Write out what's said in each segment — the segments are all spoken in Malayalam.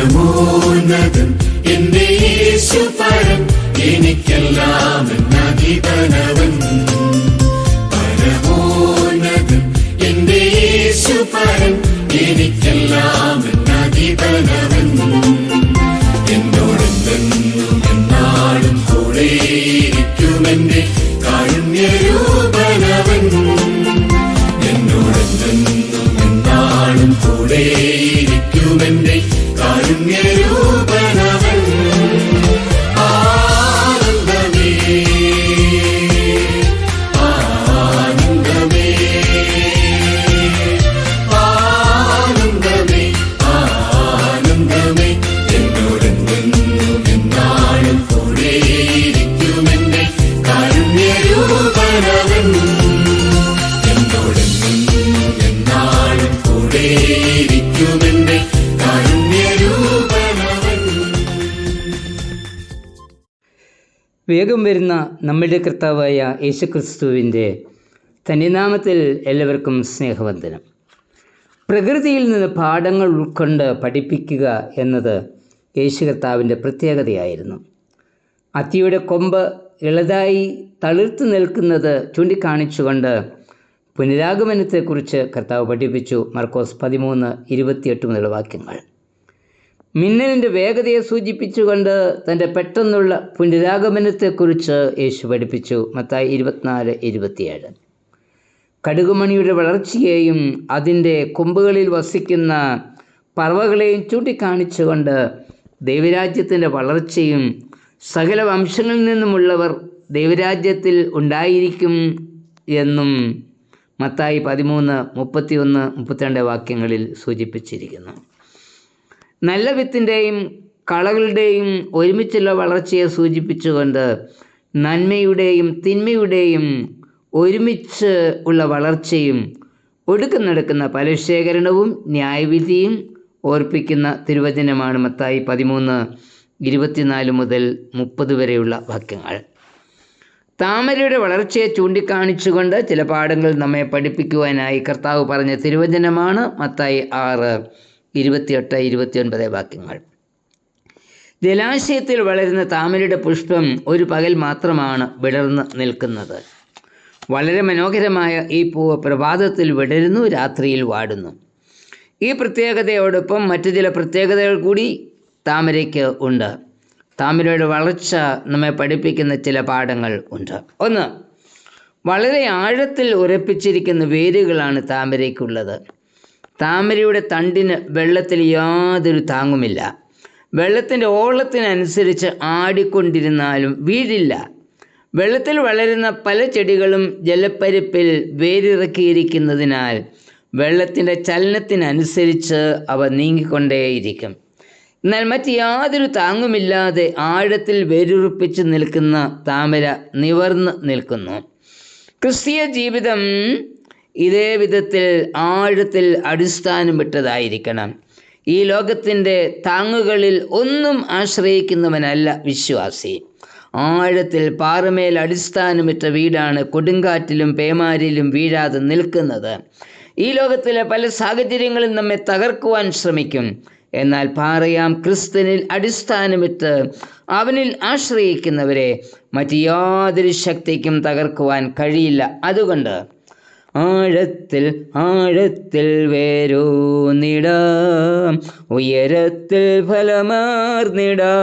പരമോന്നതൻ എന്റെ യേശു പരം എനിക്കെല്ലാം നദിതനവൻ വേഗം വരുന്ന നമ്മുടെ കർത്താവായ യേശുക്രിസ്തുവിന്റെ തനിനാമത്തിൽ എല്ലാവർക്കും സ്നേഹവന്ദനം. പ്രകൃതിയിൽ നിന്ന് പാഠങ്ങൾ ഉൾക്കൊണ്ട് പഠിപ്പിക്കുക എന്നത് യേശു കർത്താവിന്റെ പ്രത്യേകതയായിരുന്നു. അത്തിയുടെ കൊമ്പ് ഇളതായി തളിർത്ത് നിൽക്കുന്നത് ചൂണ്ടിക്കാണിച്ചുകൊണ്ട് പുനരാഗമനത്തെക്കുറിച്ച് കർത്താവ് പഠിപ്പിച്ചു മർക്കോസ് പതിമൂന്ന് ഇരുപത്തിയെട്ട് മുതലുള്ള വാക്യങ്ങൾ. മിന്നലിന്റെ വേഗതയെ സൂചിപ്പിച്ചുകൊണ്ട് തന്റെ പെട്ടെന്നുള്ള പുനരാഗമനത്തെക്കുറിച്ച് യേശു പഠിപ്പിച്ചു. മത്തായി ഇരുപത്തിനാല് ഇരുപത്തിയേഴ്. കടുകുമണിയുടെ വളർച്ചയെയും അതിന്റെ കൊമ്പുകളിൽ വസിക്കുന്ന പറവകളെയും ചൂണ്ടിക്കാണിച്ചുകൊണ്ട് ദൈവരാജ്യത്തിന്റെ വളർച്ചയും സകല വംശങ്ങളിൽ നിന്നുമുള്ളവർ ദൈവരാജ്യത്തിൽ ഉണ്ടായിരിക്കും എന്നും മത്തായി പതിമൂന്ന് മുപ്പത്തിയൊന്ന് മുപ്പത്തിരണ്ട് വാക്യങ്ങളിൽ സൂചിപ്പിച്ചിരിക്കുന്നു. നല്ല വിത്തിന്റെയും കളകളുടെയും ഒരുമിച്ചുള്ള വളർച്ചയെ സൂചിപ്പിച്ചുകൊണ്ട് നന്മയുടെയും തിന്മയുടെയും ഒരുമിച്ച് ഉള്ള വളർച്ചയും ഒടുക്കുന്നെടുക്കുന്ന ഫലശേഖരണവും ന്യായവിധിയും ഓർപ്പിക്കുന്ന തിരുവചനമാണ് മത്തായി പതിമൂന്ന് ഇരുപത്തിനാല് മുതൽ മുപ്പത് വരെയുള്ള വാക്യങ്ങൾ. താമരയുടെ വളർച്ചയെ ചൂണ്ടിക്കാണിച്ചുകൊണ്ട് ചില പാഠങ്ങൾ നമ്മെ പഠിപ്പിക്കുവാനായി കർത്താവ് പറഞ്ഞ തിരുവചനമാണ് മത്തായി ആറ് ഇരുപത്തിയെട്ട് ഇരുപത്തിയൊൻപത് വാക്യങ്ങൾ. ജലാശയത്തിൽ വളരുന്ന താമരയുടെ പുഷ്പം ഒരു പകൽ മാത്രമാണ് വിടർന്ന് നിൽക്കുന്നത്. വളരെ മനോഹരമായ ഈ പൂവ് പ്രഭാതത്തിൽ വിടരുന്നു രാത്രിയിൽ വാടുന്നു. ഈ പ്രത്യേകതയോടൊപ്പം മറ്റു ചില പ്രത്യേകതകൾ കൂടി താമരയ്ക്ക് ഉണ്ട്. താമരയുടെ വളർച്ച നമ്മെ പഠിപ്പിക്കുന്ന ചില പാഠങ്ങൾ ഉണ്ട്. ഒന്ന് വളരെ ആഴത്തിൽ ഉറപ്പിച്ചിരിക്കുന്ന വേരുകളാണ് താമരയ്ക്കുള്ളത്. താമരയുടെ തണ്ടിന് വെള്ളത്തിൽ യാതൊരു താങ്ങുമില്ല. വെള്ളത്തിന്റെ ഓളത്തിനനുസരിച്ച് ആടിക്കൊണ്ടിരുന്നാലും വീഴില്ല. വെള്ളത്തിൽ വളരുന്ന പല ചെടികളും ജലപ്പരപ്പിൽ വേരിറക്കിയിരിക്കുന്നതിനാൽ വെള്ളത്തിന്റെ ചലനത്തിനനുസരിച്ച് അവ നീങ്ങിക്കൊണ്ടേയിരിക്കും. എന്നാൽ മറ്റ് യാതൊരു താങ്ങുമില്ലാതെ ആഴത്തിൽ വേരുറപ്പിച്ച് നിൽക്കുന്ന താമര നിവർന്ന് നിൽക്കുന്നു. ക്രിസ്തീയ ജീവിതം ഇതേ വിധത്തിൽ ആഴത്തിൽ അടിസ്ഥാനമിട്ടതായിരിക്കണം. ഈ ലോകത്തിന്റെ താങ്ങുകളിൽ ഒന്നും ആശ്രയിക്കുന്നവനല്ല വിശ്വാസി. ആഴത്തിൽ പാറമേൽ അടിസ്ഥാനമിട്ട വീടാണ് കൊടുങ്കാറ്റിലും പേമാരിലും വീഴാതെ നിൽക്കുന്നത്. ഈ ലോകത്തിലെ പല സാഹചര്യങ്ങളും നമ്മെ തകർക്കുവാൻ ശ്രമിക്കും. എന്നാൽ പാറയാം ക്രിസ്തുനിൽ അടിസ്ഥാനമിട്ട് അവനിൽ ആശ്രയിക്കുന്നവരെ മറ്റ് യാതൊരു ശക്തിക്കും തകർക്കുവാൻ കഴിയില്ല. അതുകൊണ്ട് ആഴത്തിൽ ആഴത്തിൽ വേരൂന്നിടാം ഉയരത്തിൽ ഫലമാർന്നിടാം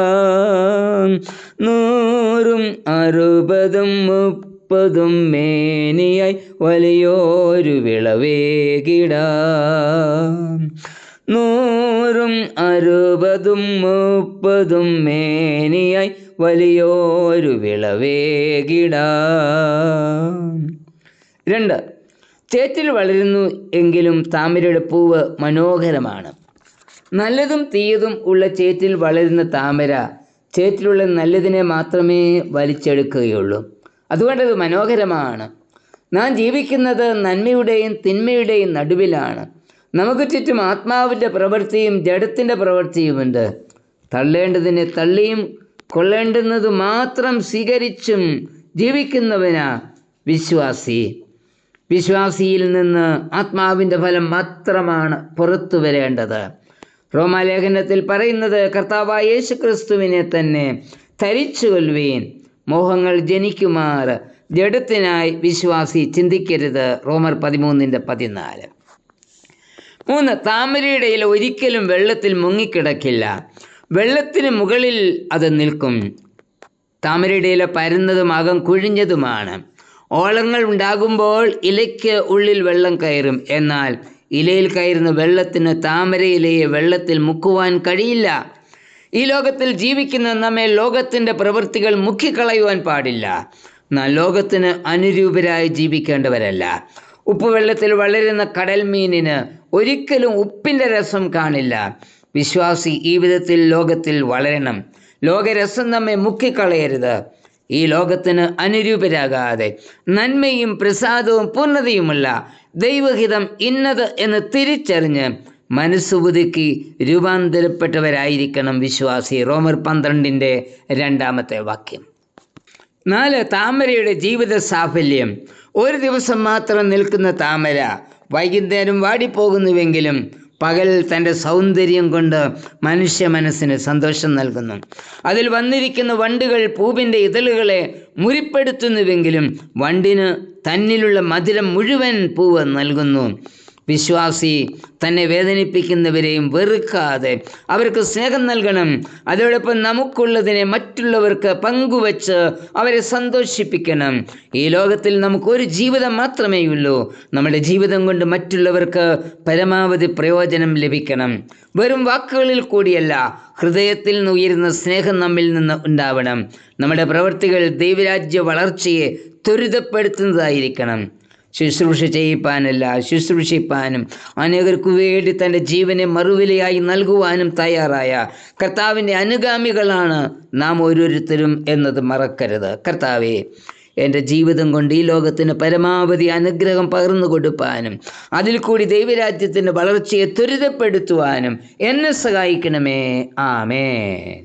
നൂറും അറുപതും മുപ്പതും മേനിയായി വലിയൊരു വിളവേകിടാം നൂറും അറുപതും മുപ്പതും മേനിയായി വലിയൊരു വിളവേകിട. രണ്ട് ചേറ്റിൽ വളരുന്നു എങ്കിലും താമരയുടെ പൂവ് മനോഹരമാണ്. നല്ലതും തീയതും ഉള്ള ചേറ്റിൽ വളരുന്ന താമര ചേറ്റിലുള്ള നല്ലതിനെ മാത്രമേ വലിച്ചെടുക്കുകയുള്ളൂ. അതുകൊണ്ടത് മനോഹരമാണ്. നാം ജീവിക്കുന്നത് നന്മയുടെയും തിന്മയുടെയും നടുവിലാണ്. നമുക്ക് ചുറ്റും ആത്മാവിന്റെ പ്രവൃത്തിയും ജഡത്തിന്റെ പ്രവൃത്തിയുമുണ്ട്. തള്ളേണ്ടതിനെ തള്ളിയും കൊള്ളേണ്ടുന്നത് മാത്രം സ്വീകരിച്ചും ജീവിക്കുന്നവനാ വിശ്വാസി. വിശ്വാസിയിൽ നിന്ന് ആത്മാവിന്റെ ഫലം മാത്രമാണ് പുറത്തു വരേണ്ടത്. റോമാലേഖനത്തിൽ പറയുന്നത് കർത്താവായ യേശു ക്രിസ്തുവിനെ തന്നെ ധരിച്ചു കൊല്ലുവീൻ മോഹങ്ങൾ ജനിക്കുമാർ. ജഡത്തിനായി വിശ്വാസി ചിന്തിക്കരുത്. റോമർ പതിമൂന്നിന്റെ പതിനാല്. മൂന്ന് താമരയുടെ ഇല ഒരിക്കലും വെള്ളത്തിൽ മുങ്ങിക്കിടക്കില്ല. വെള്ളത്തിന് മുകളിൽ അത് നിൽക്കും. താമരയുടെ ഇല പരന്നതുമാകും കുഴിഞ്ഞതുമാണ്. ഓളങ്ങൾ ഉണ്ടാകുമ്പോൾ ഇലയ്ക്ക് ഉള്ളിൽ വെള്ളം കയറും. എന്നാൽ ഇലയിൽ കയറുന്ന വെള്ളത്തിന് താമരയിലയെ വെള്ളത്തിൽ മുക്കുവാൻ കഴിയില്ല. ഈ ലോകത്തിൽ ജീവിക്കുന്ന നമ്മെ ലോകത്തിന്റെ പ്രവൃത്തികൾ മുക്കിക്കളയുവാൻ പാടില്ല. നാം ലോകത്തിന് അനുരൂപരായി ജീവിക്കേണ്ടവരല്ല. ഉപ്പുവെള്ളത്തിൽ വളരുന്ന കടൽ മീനിന് ഒരിക്കലും ഉപ്പിന്റെ രസം കാണില്ല. വിശ്വാസി ഈ വിധത്തിൽ ലോകത്തിൽ വളരണം. ലോകരസം നമ്മെ മുക്കിക്കളയരുത്. ഈ ലോകത്തിന് അനുരൂപരാകാതെ നന്മയും പ്രസാദവും പൂർണതയുമുള്ള ദൈവഹിതം ഇന്നത് എന്ന് തിരിച്ചറിഞ്ഞ് മനസ്സുപുതുക്കി രൂപാന്തരപ്പെട്ടവരായിരിക്കണം വിശ്വാസി. റോമർ പന്ത്രണ്ടിന്റെ രണ്ടാമത്തെ വാക്യം. നാല് താമരയുടെ ജീവിത സാഫല്യം. ഒരു ദിവസം മാത്രം നിൽക്കുന്ന താമര വൈകുന്നേരം വാടിപ്പോകുന്നുവെങ്കിലും പകൽ തന്റെ സൗന്ദര്യം കൊണ്ട് മനുഷ്യ മനസ്സിന് സന്തോഷം നൽകുന്നു. അതിൽ വന്നിരിക്കുന്ന വണ്ടുകൾ പൂവിന്റെ ഇതളുകളെ മുറിപ്പെടുത്തുന്നുവെങ്കിലും വണ്ടിന് തന്നിലുള്ള മധുരം മുഴുവൻ പൂവ് നൽകുന്നു. വിശ്വാസി തന്നെ വേദനിപ്പിക്കുന്നവരെയും വെറുക്കാതെ അവർക്ക് സ്നേഹം നൽകണം. അതോടൊപ്പം നമുക്കുള്ളതിനെ മറ്റുള്ളവർക്ക് പങ്കുവച്ച് അവരെ സന്തോഷിപ്പിക്കണം. ഈ ലോകത്തിൽ നമുക്കൊരു ജീവിതം മാത്രമേയുള്ളൂ. നമ്മുടെ ജീവിതം കൊണ്ട് മറ്റുള്ളവർക്ക് പരമാവധി പ്രയോജനം ലഭിക്കണം. വെറും വാക്കുകളിൽ കൂടിയല്ല ഹൃദയത്തിൽ നിന്ന് ഉയരുന്ന സ്നേഹം നമ്മിൽ നിന്ന് ഉണ്ടാവണം. നമ്മുടെ പ്രവൃത്തികൾ ദൈവരാജ്യ വളർച്ചയെ ത്വരിതപ്പെടുത്തുന്നതായിരിക്കണം. ശുശ്രൂഷ ചെയ്യിപ്പാനല്ല. ശുശ്രൂഷിപ്പാനും അനേകർക്കു വേണ്ടി തന്റെ ജീവനെ മറുവിലയായി നൽകുവാനും തയ്യാറായ കർത്താവിന്റെ അനുഗാമികളാണ് നാം ഓരോരുത്തരും എന്നത് മറക്കരുത്. കർത്താവേ എന്റെ ജീവിതം കൊണ്ട് ഈ ലോകത്തിന് പരമാവധി അനുഗ്രഹം പകർന്നു കൊടുപ്പാനും അതിൽ കൂടി ദൈവരാജ്യത്തിന്റെ വളർച്ചയെ ത്വരിതപ്പെടുത്തുവാനും എന്നെ സഹായിക്കണമേ. ആമേൻ.